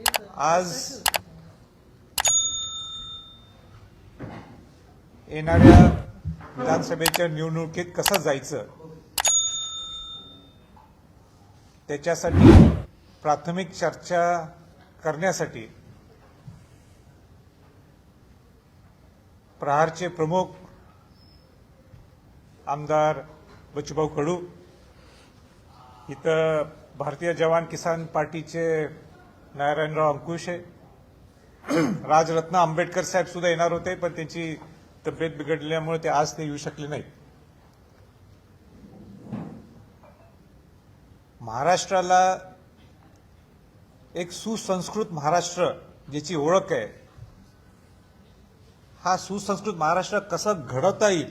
आज येणाऱ्या विधानसभेच्या निवडणुकीत कसं जायचं? त्याच्यासाठी प्राथमिक चर्चा करण्यासाठी प्रहारचे प्रमुख आमदार बच्चूभाऊ कडू इथं भारतीय जवान किसान पार्टीचे नारायणराव अंकुश आहे. राजरत्न आंबेडकर साहेब सुद्धा येणार होते पण त्यांची तब्येत बिघडल्यामुळे ते आज ते येऊ शकले नाहीत. महाराष्ट्राला एक सुसंस्कृत महाराष्ट्र ज्याची ओळख आहे हा सुसंस्कृत महाराष्ट्र कसं घडवता येईल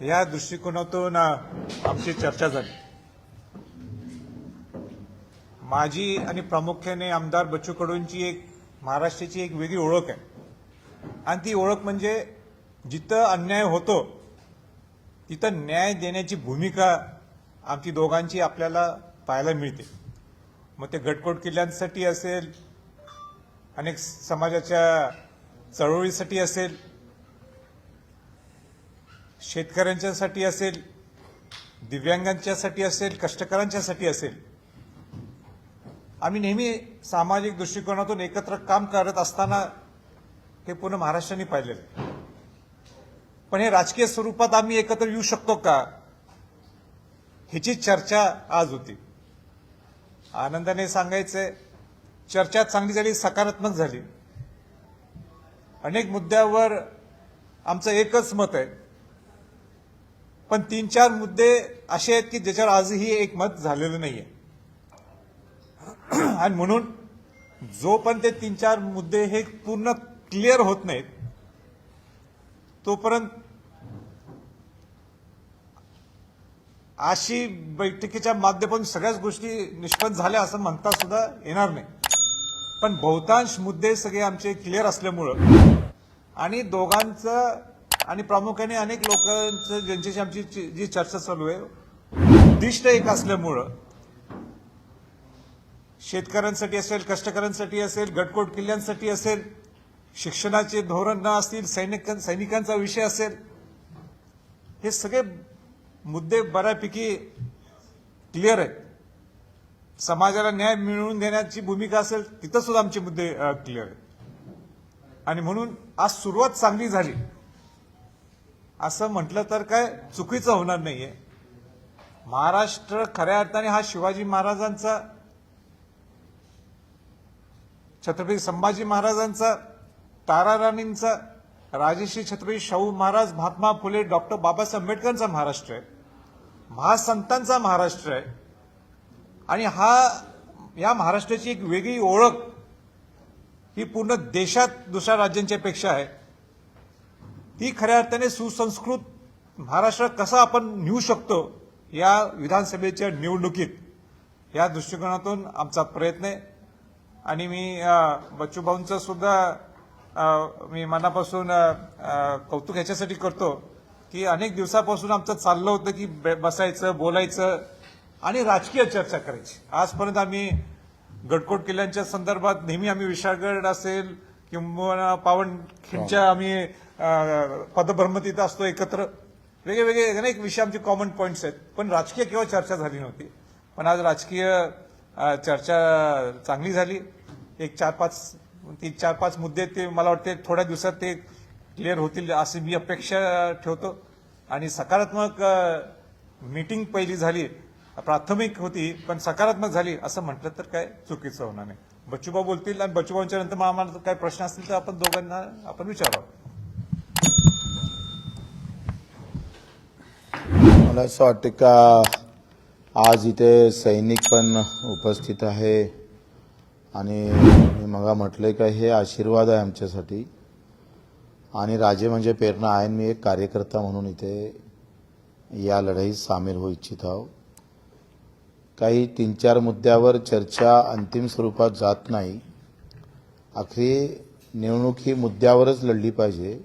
या दृष्टिकोनातून आमची चर्चा झाली. माझी आणि प्रामुख्याने आमदार बच्चू कडूंची एक महाराष्ट्राची एक वेगळी ओळख आहे. आणि ती ओळख म्हणजे जिथं अन्याय होतो तिथं न्याय देण्याची भूमिका आमची दोघांची आपल्याला पाहायला मिळते. मग ते गटकोट किल्ल्यांसाठी असेल अनेक समाजाच्या चळवळीसाठी असेल शेतकऱ्यांच्यासाठी असेल दिव्यांगांच्यासाठी असेल कष्टकऱ्यांच्यासाठी असेल आम्ही नेहमी सामाजिक दृष्टिकोनातून एकत्र काम करत असताना हे पूर्ण महाराष्ट्राने पाहिलेलं आहे. पण हे राजकीय स्वरूपात आम्ही एकत्र येऊ शकतो का? ह्याची चर्चा आज होती. आनंदाने सांगायचंय चर्चा चांगली झाली सकारात्मक झाली. अनेक मुद्द्यावर आमचं एकच मत आहे. पण तीन चार मुद्दे असे आहेत की ज्याच्यावर आजही एक मत झालेलं आहे आणि म्हणून जो पण ते तीन चार मुद्दे हे पूर्ण क्लिअर होत नाहीत तोपर्यंत अशी बैठकीच्या माध्यमातून सगळ्याच गोष्टी निष्पन्न झाल्या असं म्हणता सुद्धा येणार नाही. पण बहुतांश मुद्दे सगळे आमचे क्लिअर असल्यामुळं आणि दोघांचं आणि प्रामुख्याने अनेक लोकांचं ज्यांच्याशी आमची जी चर्चा चालू आहे उद्दिष्ट एक असल्यामुळं शेतकऱ्यांसाठी असेल कष्टकऱ्यांसाठी असेल गटकोट किल्ल्यांसाठी असेल शिक्षणाचे धोरण न असतील सैनिक सैनिकांचा विषय असेल हे सगळे मुद्दे बऱ्यापैकी क्लिअर आहेत. समाजाला न्याय मिळवून देण्याची भूमिका असेल तिथं सुद्धा आमचे मुद्दे क्लिअर आहेत. आणि म्हणून आज सुरुवात चांगली झाली. असं म्हटलं तर काय चुकीचं होणार नाहीये. महाराष्ट्र खऱ्या अर्थाने हा शिवाजी महाराजांचा छत्रपती संभाजी महाराजांचा ताराराणींचा राजेश्री छत्रपती शाहू महाराज महात्मा फुले डॉक्टर बाबासाहेब आंबेडकरांचा महाराष्ट्र आहे. महासंतांचा महाराष्ट्र आहे. आणि हा या महाराष्ट्राची एक वेगळी ओळख ही पूर्ण देशात दुसऱ्या राज्यांच्या पेक्षा आहे. ती खऱ्या अर्थाने सुसंस्कृत महाराष्ट्र कसा आपण नेऊ शकतो या विधानसभेच्या निवडणुकीत या दृष्टिकोनातून आमचा प्रयत्न आहे. आणि मी बच्चूभाऊंचं सुद्धा मी मनापासून कौतुक ह्याच्यासाठी करतो की अनेक दिवसापासून आमचं चाललं होतं की बे- बसायचं बोलायचं आणि राजकीय चर्चा करायची. आजपर्यंत आम्ही गडकोट किल्ल्यांच्या संदर्भात नेहमी आम्ही विशाळगड असेल किंवा पावनखिंडच्या आम्ही अ, पदभ्रमतीत असतो एकत्र. वेगळे वेगळे अनेक विषय आमचे कॉमन पॉईंट्स आहेत. पण राजकीय केव्हा चर्चा झाली नव्हती. पण आज राजकीय चर्चा चांगली झाली. एक चार पाच ती चार पाच मुद्दे ते मला वाटते थोड्या दिवसात ते क्लिअर होतील अशी मी अपेक्षा ठेवतो. आणि सकारात्मक मीटिंग पहिली झाली प्राथमिक होती पण सकारात्मक झाली असं म्हटलं तर काय चुकीचं होणार नाही. बच्चूबा बोलतील आणि बच्चूबाच्या नंतर मग आम्हाला काय प्रश्न असतील तर आपण दोघांना आपण विचारावं. मला असं वाटतं का आज इथे सैनिक पण उपस्थित आहे. आणि मी मगा म्हटलंय का हे आशीर्वाद आहे आमच्यासाठी. आणि राजे म्हणजे प्रेरणा आहे मी एक कार्यकर्ता म्हणून इथे या लढाईत सामील होऊ इच्छित आहो. काही तीन चार मुद्द्यावर चर्चा अंतिम स्वरूपात जात नाही. आखरी निवडणूक ही मुद्द्यावरच लढली पाहिजे.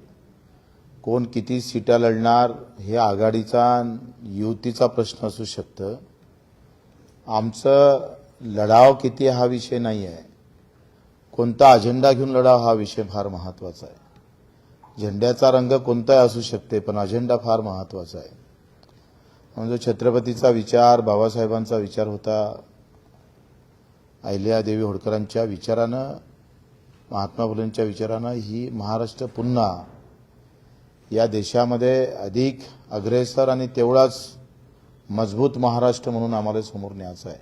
कोण किती सीटा लढणार हे आघाडीचा युतीचा प्रश्न असू शकतं. आमचं लढाव किती हा विषय नाही आहे. कोणता अजेंडा घेऊन लढाव हा विषय फार महत्त्वाचा आहे. झेंड्याचा रंग कोणताही असू शकते पण अजेंडा फार महत्त्वाचा आहे. म्हणजे छत्रपतीचा विचार बाबासाहेबांचा विचार होता. अहिल्या देवी होळकरांच्या विचारानं महात्मा फुलेंच्या विचारानं ही महाराष्ट्र पुन्हा या देशामध्ये अधिक अग्रेसर आणि तेवढाच मजबूत महाराष्ट्र म्हणून आम्हाला समोर न्यायचं आहे.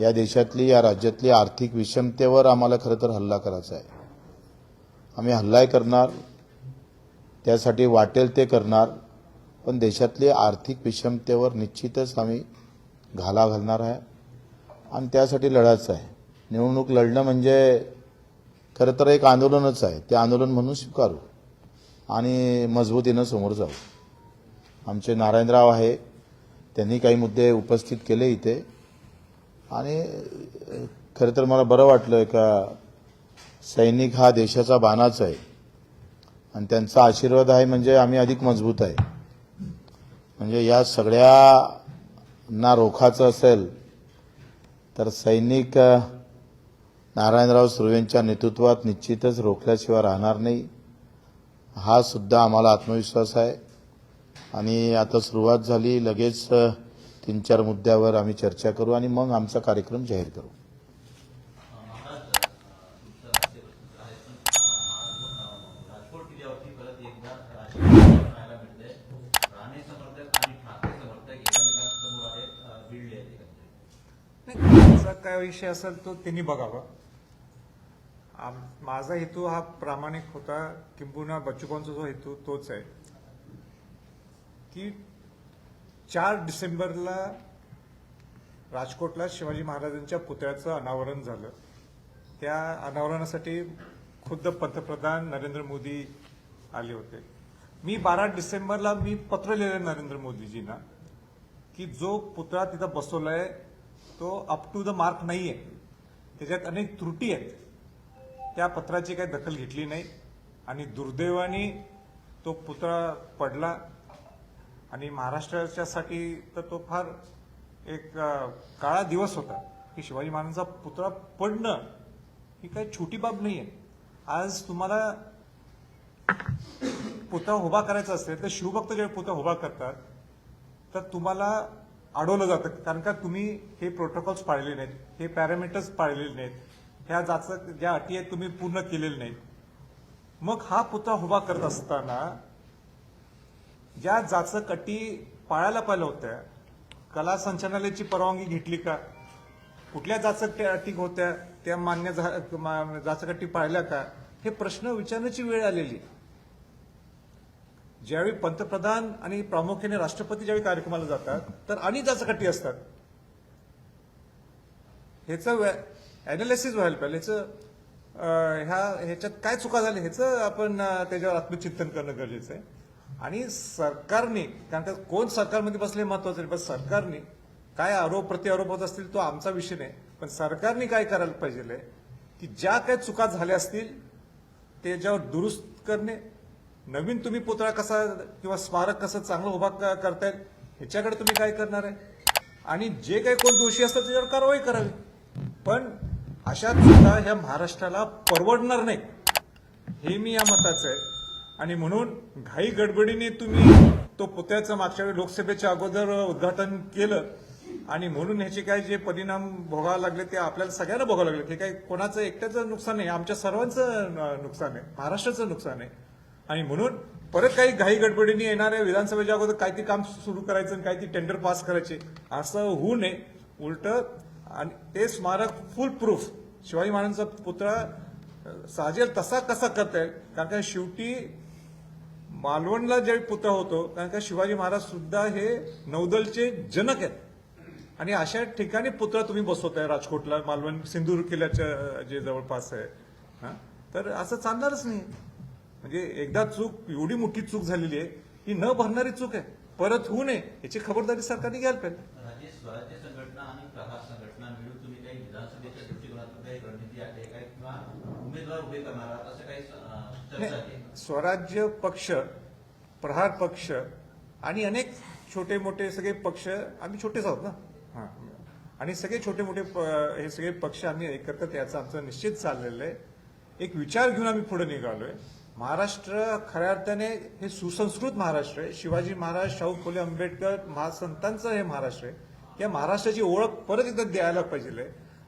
या देशातली या राज्यातली आर्थिक विषमतेवर आम्हाला खरं तर हल्ला करायचा आहे. आम्ही हल्लाही करणार त्यासाठी वाटेल ते करणार पण देशातली आर्थिक विषमतेवर निश्चितच आम्ही घाला घालणार आहे आणि त्यासाठी लढायचं आहे. निवडणूक लढणं म्हणजे खरं तर एक आंदोलनच आहे. ते आंदोलन म्हणून स्वीकारू आणि मजबूतीनं समोर जाऊ. आमचे नारायणराव आहे त्यांनी काही मुद्दे उपस्थित केले इथे. आणि खरं तर मला बरं वाटलं का सैनिक हा देशाचा बाणाच आहे. आणि त्यांचा आशीर्वाद आहे म्हणजे आम्ही अधिक मजबूत आहे. म्हणजे या सगळ्यांना रोखाचं असेल तर सैनिक नारायणराव सुर्वेंच्या नेतृत्वात निश्चितच रोखल्याशिवाय राहणार नाही. हा सुद्धा आम्हाला आत्मविश्वास आहे. आणि आता सुरुवात झाली लगेच तीन चार मुद्द्यावर आम्ही चर्चा करू आणि मग आमचा कार्यक्रम जाहीर करू. काय विषय असेल तो त्यांनी बघावा. माझा हेतू हा प्रामाणिक होता. किंबहुना बच्चूभाऊंचा जो हेतू तोच आहे. की चार डिसेंबरला राजकोटला शिवाजी महाराजांच्या पुतळ्याचं अनावरण झालं. त्या अनावरणासाठी खुद्द पंतप्रधान नरेंद्र मोदी आले होते. मी बारा डिसेंबरला मी पत्र लिहिलं नरेंद्र मोदीजींना की जो पुतळा तिथं बसवला आहे तो अप टू द मार्क नाही आहे त्याच्यात अनेक त्रुटी आहेत. त्या पत्राची काही दखल घेतली नाही. आणि दुर्दैवाने तो पुतळा पडला. आणि महाराष्ट्राच्यासाठी तर तो फार एक काळा दिवस होता की शिवाजी महाराजांचा पुतळा पडणं ही काही छोटी बाब नाही आहे आज तुम्हाला पुतळा उभा करायचा असेल तर शिवभक्त जेव्हा पुतळा उभा करतात तर तुम्हाला अडवलं जातं. कारण का तुम्ही हे प्रोटोकॉल्स पाळले नाहीत हे पॅरामीटर्स पाळलेले नाहीत ह्या जाचं ज्या अटी आहेत तुम्ही पूर्ण केलेल्या नाहीत. मग हा पुतळा उभा करत असताना ज्या जाचक अटी पाळायला पाहिलं होत्या कला संचालनालयाची परवानगी घेतली का? कुठल्या जाचक त्या अटी होत्या त्या मान्य झा- जाचक अटी पाळल्या का? हे प्रश्न विचारण्याची वेळ आलेली. ज्यावेळी पंतप्रधान आणि प्रामुख्याने राष्ट्रपती ज्यावेळी कार्यक्रमाला जातात तर आणि जाचकाठी असतात. ह्याचं अनालिसिस व्हायला पाहिजे ह्याचं ह्या ह्याच्यात काय चुका झाल्या ह्याचं आपण त्याच्यावर आत्मचिंतन करणं गरजेचं आहे. आणि सरकारने कारण का कोण सरकारमध्ये बसले महत्वाचं आहे पण सरकारने काय आरोप प्रत्यारोप होत असतील तो आमचा विषय नाही. पण सरकारने काय करायला पाहिजे की ज्या काही चुका झाल्या असतील त्याच्यावर दुरुस्त करणे. नवीन तुम्ही पुतळा कसा किंवा स्मारक कसं चांगलं उभा क- करता येईल ह्याच्याकडे तुम्ही काय करणार आहे? आणि जे काही कोण दोषी असतात त्याच्यावर कारवाई करावी. पण अशा चुका ह्या महाराष्ट्राला परवडणार नाही. हे मी या मताचं आहे. आणि म्हणून घाई गडबडीने तुम्ही तो पुतळ्याचं मागच्या वेळी लोकसभेच्या अगोदर उद्घाटन केलं. आणि म्हणून ह्याचे काय जे परिणाम भोगावे लागले ते आपल्याला सगळ्यांना भोगावे लागले. हे काय कोणाचं एकट्याचं नुकसान नाही आमच्या सर्वांचं नुकसान आहे. महाराष्ट्राचं नुकसान आहे. आणि म्हणून परत काही घाई गडबडीने येणाऱ्या विधानसभेच्या अगोदर काय ते काम सुरू करायचं आणि काय ती टेंडर पास करायचे असं होऊ नये. उलट आणि ते स्मारक फुल प्रूफ शिवाजी महाराजांचा पुतळा साजेल तसा कसा करता येईल? कारण का शेवटी मालवणला ज्यावेळी पुतळा होतो कारण का शिवाजी महाराज सुद्धा हे नौदलचे जनक आहेत. आणि अशा ठिकाणी पुतळा तुम्ही बसवताय राजकोटला मालवण सिंधुदुर्ग किल्ल्याच्या जे जवळपास आहे. हा? तर असं चालणारच नाही. म्हणजे एकदा चूक एवढी मोठी चूक झालेली आहे ही न भरणारी चूक आहे. परत होऊ नये याची खबरदारी सरकारने घ्यायला पाहिजे. संघटना आणि प्रहार संघटना मिळून तुम्ही काही विधानसभेच्या दृष्टिकोनातून काही रणनीती आहे काय किंवा उमेदवार उभे करणार आहात असं काही अं, चर्चा आहे? नाही, स्वराज्य पक्ष प्रहार पक्ष आणि अनेक छोटे मोठे सगळे पक्ष आम्ही छोटेच आहोत ना? हा. आणि सगळे छोटे मोठे हे सगळे पक्ष आम्ही एकत्र याचं आमचं निश्चित चाललेलं आहे. एक विचार घेऊन आम्ही पुढे निघालोय. महाराष्ट्र खऱ्या अर्थाने हे सुसंस्कृत महाराष्ट्र आहे. शिवाजी महाराज शाहू फुले आंबेडकर महासंतांचं हे महाराष्ट्र आहे. या महाराष्ट्राची ओळख परत एकदा द्यायला पाहिजे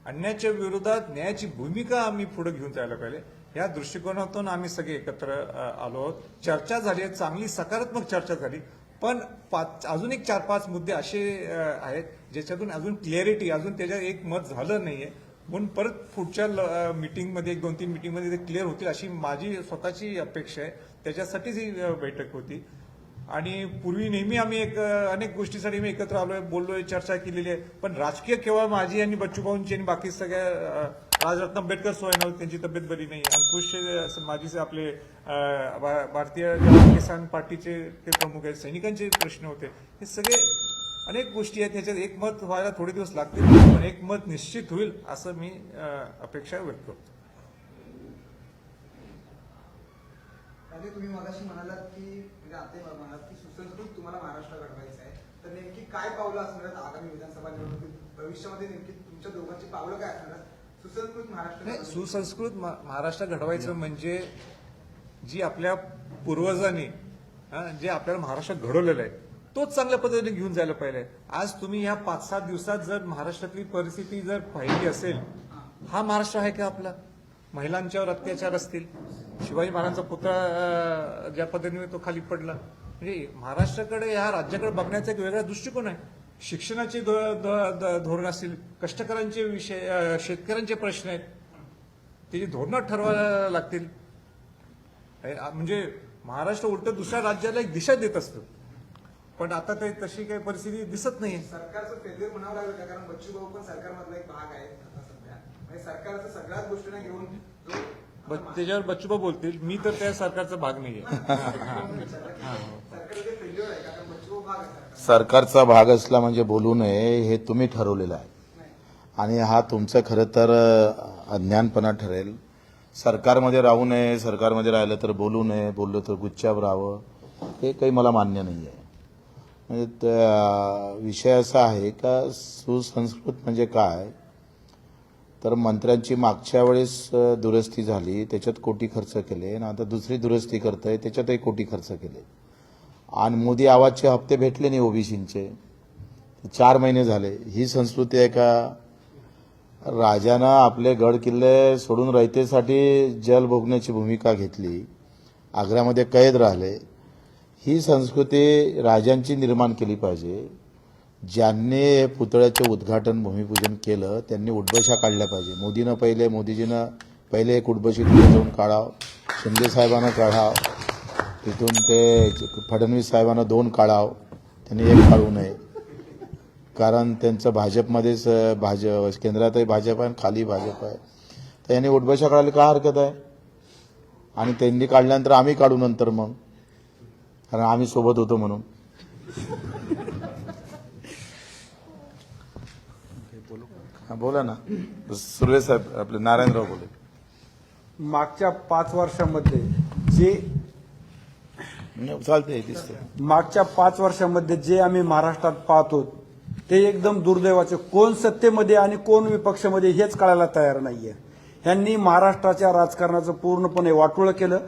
अन्यायाच्या विरोधात न्यायाची भूमिका आम्ही पुढे घेऊन जायला पाहिजे. या दृष्टिकोनातून आम्ही सगळे एकत्र आलो आहोत. चर्चा झाली आहे. चांगली सकारात्मक चर्चा झाली. पण पाच अजून एक चार पाच मुद्दे असे आहेत ज्याच्यातून अजून क्लॅरिटी अजून त्याच्यात एक मत झालं नाहीये. म्हणून परत पुढच्या मिटिंगमध्ये एक दोन तीन मिटिंगमध्ये ते क्लिअर होतील अशी माझी स्वतःची अपेक्षा आहे. त्याच्यासाठीच ही बैठक होती. आणि पूर्वी नेहमी आम्ही एक अनेक गोष्टीसाठी मी एकत्र आलोय बोललोय चर्चा केलेली आहे. पण राजकीय केवळ माझी आणि बच्चू भाऊंची आणि बाकी सगळ्या राजरत्न आंबेडकर सोय त्यांची तब्येत बरी नाही अंकुश माझी आपले भारतीय किसान पार्टीचे ते प्रमुख आहेत सैनिकांचे प्रश्न होते. हे सगळे अनेक गोष्टी आहेत त्याच्यात एकमत व्हायला थोडे दिवस लागतील पण एकमत निश्चित होईल असं मी अपेक्षा व्यक्त करतो. आणि तुम्ही मगाशी म्हणालात की म्हणजे आता म्हणालात की सुसंस्कृत तुम्हाला महाराष्ट्र घडवायचं आहे. तर नेमकी काय पावलं असणार आहेत आगामी विधानसभा निवडणुकीत? भविष्यामध्ये नेमकी तुमच्या दोघांची पावलं काय असणार? सुसंस्कृत महाराष्ट्र सुसंस्कृत महाराष्ट्र घडवायचं म्हणजे जी आपल्या पूर्वजांनी जे आपल्याला महाराष्ट्र घडवलेलं आहे तोच चांगल्या पद्धतीने घेऊन जायला पाहिजे आज तुम्ही ह्या पाच सात दिवसात जर महाराष्ट्रातली परिस्थिती जर पाहिली असेल हा महाराष्ट्र आहे का आपला? महिलांच्यावर अत्याचार असतील. शिवाजी महाराजांचा पुतळा ज्या पद्धतीने तो खाली पडला. म्हणजे महाराष्ट्राकडे ह्या राज्याकडे बघण्याचा एक वेगळा दृष्टिकोन आहे. शिक्षणाचे धोरण असतील कष्टकऱ्यांचे विषय शेतकऱ्यांचे प्रश्न आहेत त्याची धोरणं ठरवायला लागतील. हे, म्हणजे महाराष्ट्र उलट दुसऱ्या राज्याला एक दिशा देत असतं. पण आता काही तशी काही परिस्थिती दिसत नाही सरकारचं फेल्युअर म्हणावं लागेल कारण बच्चू भाऊ पण सरकारमधला एक भाग आहे आता सध्या. म्हणजे सरकारचं सगळ्याच गोष्टींना घेऊन त्याच्यावर बच्चूबा बोलतील मी तर त्या सरकारचा भाग नाहीये. सरकारचं भाग आहे सरकार सरकारचा भाग असला म्हणजे बोलू नये हे तुम्ही ठरवलेलं आहे. नाही आणि हा तुमचं खरं तर अज्ञानपणा ठरेल. सरकारमध्ये राहू नये सरकारमध्ये राहिलं तर बोलू नये बोललो तर गुच्चावर राहावं हे काही मला मान्य नाही आहे म्हणजे त्या- विषय असा आहे का सुसंस्कृत म्हणजे काय? तर मंत्र्यांची मागच्या वेळेस दुरुस्ती झाली त्याच्यात कोटी खर्च केले आणि आता दुसरी दुरुस्ती करतंय त्याच्यातही कोटी खर्च केले. आणि मोदी आवाजचे हप्ते भेटले नाही ओबीसींचे. चार महिने झाले. ही संस्कृती आहे का? राजानं आपले गड किल्ले सोडून रयतेसाठी जल भोगण्याची भूमिका घेतली. आग्र्यामध्ये कैद राहिले. ही संस्कृती राजांची निर्माण केली पाहिजे. ज्यांनी पुतळ्याचं पुतळ्याचे उद्घाटन भूमिपूजन केलं त्यांनी उडबशा काढल्या पाहिजे. मोदीनं पहिले मोदीजीनं पहिले एक उडबशी तिथे जाऊन काढाव शिंदे साहेबांना काढाव तिथून ते फडणवीस साहेबांना दोन काढाव त्यांनी एक काढू नये. कारण त्यांचं भाजपमध्येच भाजप केंद्रातही भाजप आहे आणि खाली भाजप आहे. तर यांनी उठबशा काढायला काय हरकत आहे? आणि त्यांनी काढल्यानंतर आम्ही काढू नंतर मग. कारण आम्ही सोबत होतो म्हणून. हा, बोला ना. सुर्वे साहेब आपले नारायणराव बोले. मागच्या पाच वर्षामध्ये जे चालते दिसते मागच्या पाच वर्षामध्ये जे आम्ही महाराष्ट्रात पाहतो ते एकदम दुर्दैवाचे. कोण सत्तेमध्ये आणि कोण विपक्षामध्ये हेच कळायला तयार नाहीये. ह्यांनी महाराष्ट्राच्या राजकारणाचं पूर्णपणे वाटोळं केलं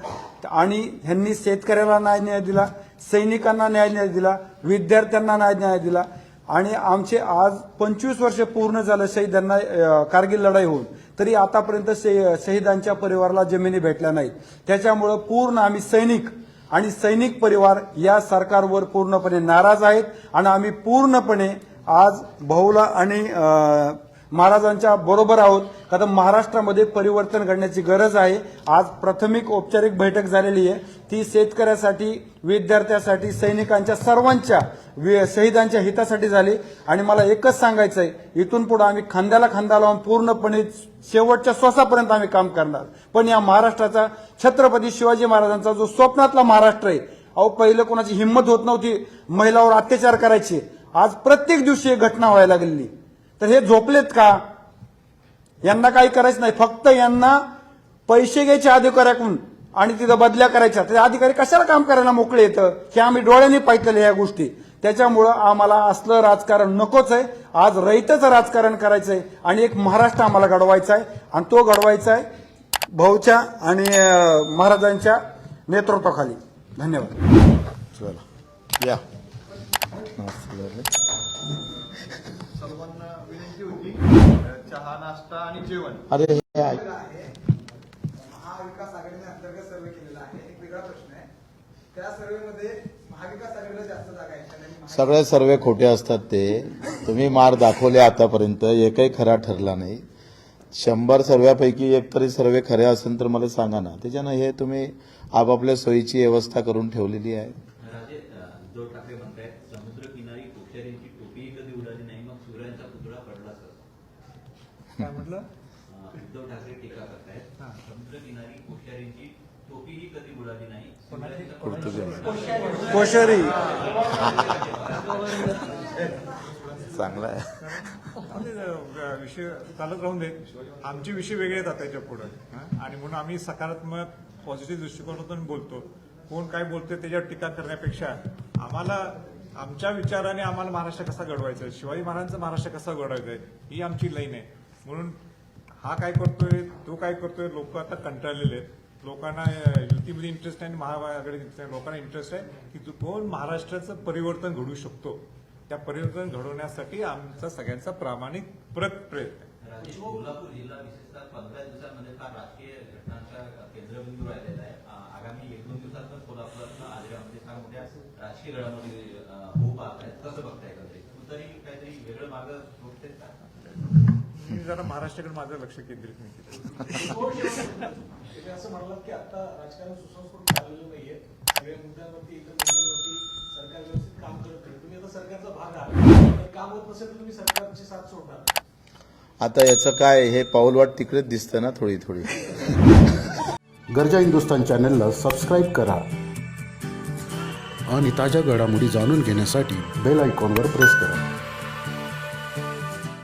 आणि ह्यांनी शेतकऱ्याला न्याय न्याय दिला सैनिकांना न्याय न्याय दिला विद्यार्थ्यांना न्याय न्याय दिला आणि आमचे आज पंचवीस वर्ष पूर्ण झालं शहीदांना कारगिल लढाई होऊन. तरी आतापर्यंत शहीदांच्या परिवाराला जमिनी भेटल्या नाहीत. त्याच्यामुळं पूर्ण आम्ही सैनिक आणि सैनिक परिवार या सरकारवर पूर्णपणे नाराज आहेत. आणि आम्ही पूर्णपणे आज भाऊला आणि महाराजांच्या बरोबर आहोत. कारण महाराष्ट्रामध्ये परिवर्तन घडण्याची गरज आहे. आज प्राथमिक औपचारिक बैठक झालेली आहे. ती शेतकऱ्यासाठी विद्यार्थ्यासाठी सैनिकांच्या सर्वांच्या शहीदांच्या हितासाठी झाली. आणि मला एकच सांगायचं आहे इथून पुढे आम्ही खांद्याला खांदा लावून पूर्णपणे शेवटच्या श्वासापर्यंत आम्ही काम करणार. पण या महाराष्ट्राचा छत्रपती शिवाजी महाराजांचा जो स्वप्नातला महाराष्ट्र आहे अहो पहिलं कोणाची हिंमत होत नव्हती. महिलावर अत्याचार करायचे. आज प्रत्येक दिवशी एक घटना व्हायला लागलेली. तर हे झोपलेत का? यांना काही करायचं नाही. फक्त यांना पैसे घ्यायचे अधिकाऱ्याकडून आणि तिथं बदल्या करायच्या. ते अधिकारी कशाला काम करायला मोकळे येतं हे आम्ही डोळ्यांनी पाहिलेल्या या गोष्टी. त्याच्यामुळं आम्हाला असलं राजकारण नकोच आहे. आज रहितच राजकारण करायचं आहे आणि एक महाराष्ट्र आम्हाला घडवायचा आहे. आणि तो घडवायचा आहे भाऊच्या आणि महाराजांच्या नेतृत्वाखाली. धन्यवाद. चला. या. चहा नाश्ता आणि जेवण. अरे हे. आहे महाविकास आघाडीने अंतर्गत सर्वे केलेला आहे. एक वेगळा प्रश्न आहे. त्या सर्वेमध्ये महाविकास आघाडीला जास्त जागा महा- सगळे सर्वे खोटे असतात ते. तुम्ही मार दाखवले आतापर्यंत. एकही खरा ठरला नाही. शंभर सर्व्यापैकी एक तरी सर्वे खरे असेल तर मला सांगा ना. त्याच्यानं हे तुम्ही आपापल्या सोयीची व्यवस्था करून ठेवलेली आहे राजे अं, उद्धव ठाकरे म्हणतायत समुद्र किनारी कोश्यारींची टोपीही कधी उडाली नाही मग सूर्यांचा पुतळा पडला सर काय म्हटलं? उद्धव ठाकरे टीका करतायत. समुद्र किनारी कोश्यारींची टोपीही कधी उडाली नाही. कोशरी चांगला आहे. विषय चालत राहून दे. आमचे विषय वेगळे आता त्याच्या पुढे. आणि म्हणून आम्ही सकारात्मक पॉझिटिव्ह दृष्टिकोनातून बोलतो. कोण काय बोलतोय त्याच्यावर टीका करण्यापेक्षा आम्हाला आमच्या विचाराने आम्हाला महाराष्ट्र कसा घडवायचा आहे? शिवाजी महाराजांचा महाराष्ट्र कसा घडवायचा आहे? ही आमची लाईन आहे. म्हणून हा काय करतोय तो काय करतोय लोक आता कंटाळलेले आहेत. लोकांना युतीमध्ये इंटरेस्ट आहे आणि महाआघाडीत आहे. लोकांना इंटरेस्ट आहे की तो कोण महाराष्ट्राचं परिवर्तन घडू शकतो. त्या परिवर्तन घडवण्यासाठी आमचा सगळ्यांचा प्रामाणिक प्रत प्रयत्न आहे. कोल्हापूर जिल्हा विशेषतः पंधरा दिवसांमध्ये फार राजकीय घटनांचा केंद्रबिंदू राहिलेला आहे. आगामी एक दोन दिवसात पण कोल्हापुरात आजऱ्यामध्ये फार मोठ्या राजकीय घडामोडी होऊ पाहत आहेत. कसं बघताय? का तरी काहीतरी वेगळं मार्ग बघतायत का? जरा महाराष्ट्राकडे माझं लक्ष केंद्रित नाही केलं. असं म्हणालात की आता राजकारण सुसंस्कृत झालेलं नाहीये. सगळ्या मुद्द्यांवरती इतर मुद्द्यांवरती सरकार व्यवस्थित काम करत नाही. तुम्ही आता सरकारचा भाग आहात. तर काम होत नसेल तर तुम्ही सरकारची साथ सोडणार. आता याचं काय हे पाऊलवाट तिकडेच दिसतं ना थोडी थोडी. गरजा हिंदुस्तान चॅनलला सबस्क्राईब करा. आणि ताज्या घडामोडी जाणून घेण्यासाठी बेल आयकॉनवर प्रेस करा.